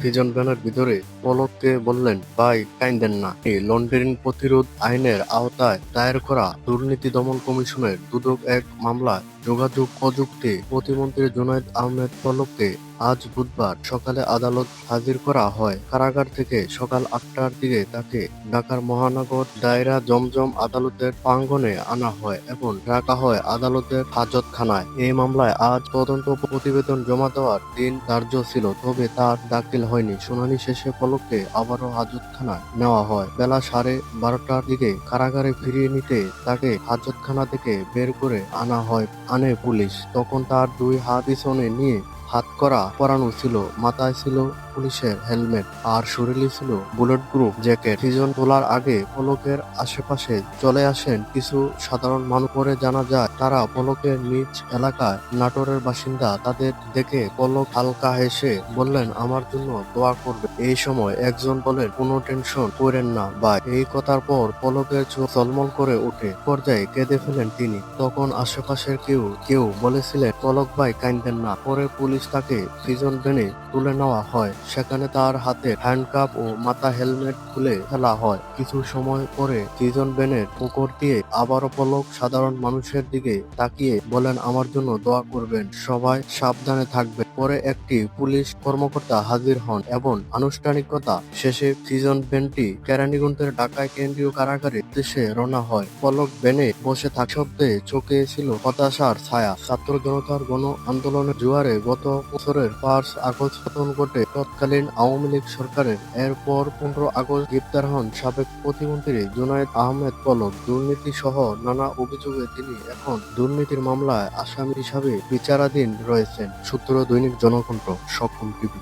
ফিজন ভ্যানের ভিতরে পলককে বললেন, ভাই কাইন্দেন না। এই লন্ডারিং প্রতিরোধ আইনের আওতায় দায়ের করা দুর্নীতি দমন কমিশনের দুদক এক মামলায় যোগাযোগ প্রযুক্তি প্রতিমন্ত্রী জুনাইদ আহমেদ পলককে আজ বুধবার সকালে আদালত হাজির করা হয়। কারাগার থেকে সকাল আটটার দিকে তাকে ঢাকার মহানগর দায়রা জমজম আদালতের প্রাঙ্গনে আনা হয় এবং রাখা হয় আদালতের হাজতখানায়। এই মামলায় আজ তদন্ত প্রতিবেদন জমা দেওয়ার দিন ধার্য ছিল, তবে তার দাখিল হয়নি। শুনানি শেষে পলককে আবারও হাজতখানায় নেওয়া হয়। বেলা সাড়ে বারোটার দিকে কারাগারে ফিরিয়ে নিতে তাকে হাজতখানা থেকে বের করে আনা হয়, আনে পুলিশ। তখন তার দুই হাত পিছনে নিয়ে হাত করা পরানো ছিল, মাথায় ছিল পুলিশের হেলমেট, আর শরীরে ছিল বুলেট প্রুফ জ্যাকেট। সিজন তোলার আগে পলকের আশেপাশে চলে আসেন কিছু সাধারণ মানুষ। পরে জানা যায়, তারা পলকের নিজ এলাকায় নাটোরের বাসিন্দা। তাদের দেখে পলক হালকা হেসে বললেন, আমার জন্য দোয়া করবে এই সময় একজন বলেন, কোনো টেনশন করেন না বা এই কথার পর পলকের চোখ চলমল করে ওঠে। পর্যায়ে কেঁদে ফেলেন তিনি। তখন আশেপাশের কেউ কেউ বলেছিলেন, পলক ভাই কাইন্দেন না। পরে পুলিশ তাকে ফিজন ভ্যানে তুলে নেওয়া হয়। সেখানে তার হাতে হ্যান্ডকাপ ও মাথা হেলমেট খুলে ফেলা হয়। কিছু সময় পরে ফিজন ভ্যানের পুকুর দিয়ে আবারও পলক সাধারণ মানুষের দিকে তাকিয়ে বলেন, আমার জন্য দোয়া করবেন, সবাই সাবধানে থাকবে পরে একটি পুলিশ কর্মকর্তা হাজির হন এবং আনুষ্ঠানিকতা শেষে ফিজন ভ্যানটি কেরানীগঞ্জের ঢাকায় কেন্দ্রীয় কারাগারে দেশে রওনা হয়। পলক ভ্যানে বসে থাক শব্দে চোখে ছিল হতাশার ছায়া। ছাত্র জনতার গণ আন্দোলনের জোয়ারে গত বছরের পাঁচ আগস্ট পতন ঘটে তৎকালীন আওয়ামী লীগ সরকারের। এরপর পনেরো আগস্ট গ্রেপ্তার হন সাবেক প্রতিমন্ত্রী জুনায়েদ আহমেদ পলক। দুর্নীতি সহ নানা অভিযোগে তিনি এখন দুর্নীতির মামলায় আসামি হিসাবে বিচারাধীন রয়েছেন, সূত্র দৈনিক জনকণ্ঠ সকল টিভি।